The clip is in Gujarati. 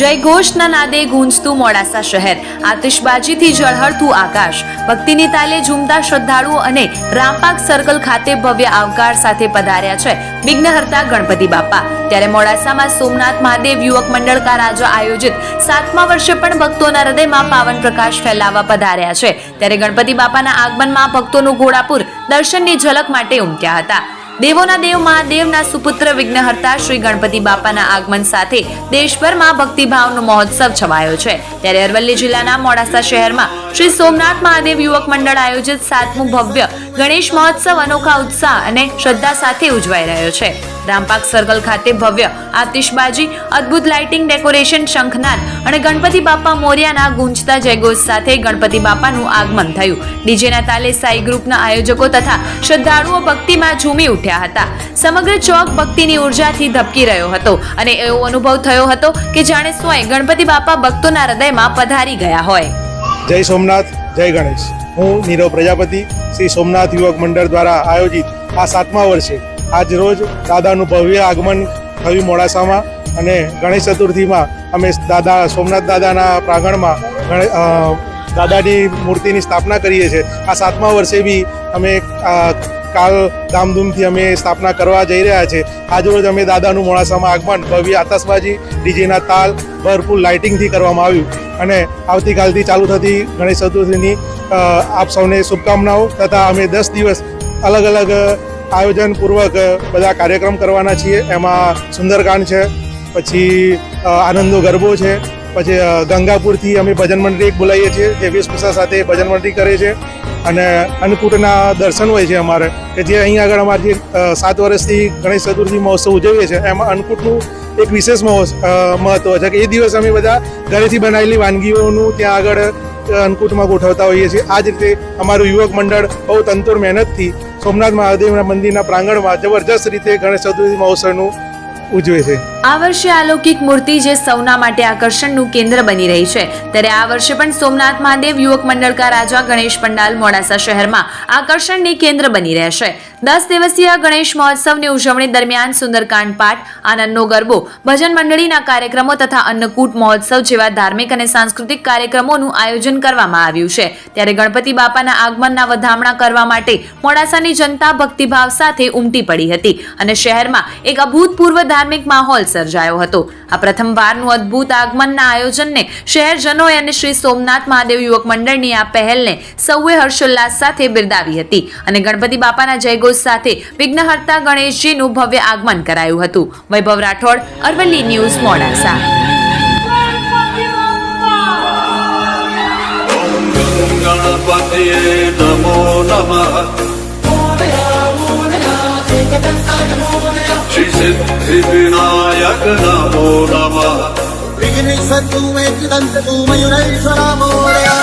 જય ઘોષના નાદે ગુંજતું મોડાસા શહેર. આતિશબાજીથી ઝળહળતું આકાશ. ભક્તિની તાલે ઝૂમતા શ્રદ્ધાળુઓ અને રામપાક સર્કલ ખાતે ભવ્ય આવકાર સાથે પધાર્યા છે વિઘ્નહર્તા ગણપતિ બાપા. ત્યારે મોડાસામાં સોમનાથ મહાદેવ યુવક મંડળ કા રાજા આયોજિત સાતમા વર્ષે પણ ભક્તોના હૃદયમાં પાવન પ્રકાશ ફેલાવવા પધાર્યા છે. ત્યારે ગણપતિ બાપાના આગમનમાં ભક્તોનું ઘોડાપુર દર્શનની ઝલક માટે ઉમટ્યા હતા. દેવોના દેવ મહાદેવના સુપુત્ર વિઘ્નહર્તા શ્રી ગણપતિ બાપાના આગમન સાથે દેશભરમાં ભક્તિભાવનો મહોત્સવ છવાયો છે. ત્યારે અરવલ્લી જિલ્લાના મોડાસા શહેરમાં શ્રી સોમનાથ મહાદેવ યુવક મંડળ આયોજિત સાતમું ભવ્ય ગણેશ મહોત્સવ અનોખા ઉત્સાહ અને શ્રદ્ધા સાથે ઉજવાઈ રહ્યો છે. રામપાક સર્કલ ખાતે ભવ્ય આતિશબાજી, અદ્ભુત લાઇટિંગ ડેકોરેશન, શંખનાદ અને ગણપતિ બાપા મોર્યાના ગુંજતા જયઘોષ સાથે ગણપતિ બાપાનું આગમન થયું. ડીજેના તાલે સાઈ ગ્રુપના આયોજકો તથા શ્રદ્ધાળુઓ ભક્તિમાં ઝૂમી ઉઠ્યા હતા. સમગ્ર ચોક ભક્તિની ઉર્જાથી ધબકી રહ્યો હતો અને એવો અનુભવ થયો હતો કે જાણે સ્વયં ગણપતિ બાપા ભક્તોના હૃદયમાં પધારી ગયા હોય. જય સોમનાથ, જય ગણેશ. હું નીરવ પ્રજાપતિ, શ્રી સોમનાથ યુવક મંડળ દ્વારા આયોજિત આ સાતમા વર્ષે આજ રોજ દાદાનું ભવ્ય આગમન થયું મોડાસામાં અને ગણેશ ચતુર્થીમાં અમે દાદા, સોમનાથ દાદાના પ્રાંગણમાં ગણે દાદાની મૂર્તિની સ્થાપના કરીએ છીએ. આ સાતમા વર્ષે બી અમે કાલ ધામધૂમથી અમે સ્થાપના કરવા જઈ રહ્યા છે. આજરોજ અમે દાદાનું મોડાસામાં આગમન, ભવ્ય આતશબાજી, ડીજેના તાલ, ભરપૂર લાઇટિંગથી કરવામાં આવ્યું. અને આવતીકાલથી ચાલુ થતી ગણેશ ચતુર્થીની આપ સૌને શુભકામનાઓ તથા અમે દસ દિવસ અલગ અલગ આયોજનપૂર્વક બધા કાર્યક્રમ કરવાના છીએ. એમાં સુંદરકાંડ છે, પછી આનંદનો આનંદો ગરબો છે પછી ગંગાપુરથી અમે ભજન મંડળી એક બોલાવીએ છીએ, જે વેશભૂષા સાથે ભજન મંડળી કરે છે. અને અન્નકૂટના દર્શન હોય છે અમારે, કે જે અહીં આગળ અમારે જે સાત વર્ષથી ગણેશ ચતુર્થી મહોત્સવ ઉજવીએ છીએ, એમાં અન્નકૂટનું એક વિશેષ મહત્વ છે કે એ દિવસ અમે બધા ઘરેથી બનાવેલી વાનગીઓનું ત્યાં આગળ અન્નકૂટમાં ગોઠવતા હોઈએ છીએ. આ જ રીતે અમારું યુવક મંડળ બહુ તંતુર મહેનતથી સોમનાથ મહાદેવના મંદિરના પ્રાંગણમાં જબરજસ્ત રીતે ગણેશ ચતુર્થી મહોત્સવનું ઉજવે છે. આ વર્ષે અલૌકિક મૂર્તિ જે સૌના માટે આકર્ષણનું કેન્દ્ર બની રહી છે. ત્યારે આ વર્ષે પણ સોમનાથ મહાદેવ યુવક મંડળ કા રાજા ગણેશ પંડાલ મોડાસા શહેરમાં આકર્ષણની કેન્દ્ર બની રહેશે દસ દિવસીય ગણેશ મહોત્સવની ઉજવણી દરમિયાન સુંદરકાંડ પાઠ, આનંદનો ગરબો, ભજન મંડળીના કાર્યક્રમો તથા અન્નકૂટ મહોત્સવ જેવા ધાર્મિક અને સાંસ્કૃતિક કાર્યક્રમોનું આયોજન કરવામાં આવ્યું છે. ત્યારે ગણપતિ બાપાના આગમનના વધામણા કરવા માટે મોડાસાની જનતા ભક્તિભાવ સાથે ઉમટી પડી હતી અને શહેરમાં એક અભૂતપૂર્વ ધાર્મિક માહોલ સર્જાયો હતો. આ પ્રથમવારનું અદ્ભુત આગમનના આયોજનને શહેરજનોએ અને શ્રી સોમનાથ મહાદેવ યુવક મંડળની આ પહેલને સૌએ હર્ષોલ્લાસ સાથે બિરદાવી હતી અને ગણપતિ બાપાના જયઘોષ સાથે વિઘ્નહર્તા ગણેશજીનું ભવ્ય આગમન કરાયું હતું. વૈભવ રાઠોડ, અરવલ્લી ન્યૂઝ, મોડાસા. ગણપતિએ નમો નમઃ. श्रीसिद्धिविनायक नमो नमः विघ्नेश्वर तू मे चिदंत तू मयूरेश्वरा मोरया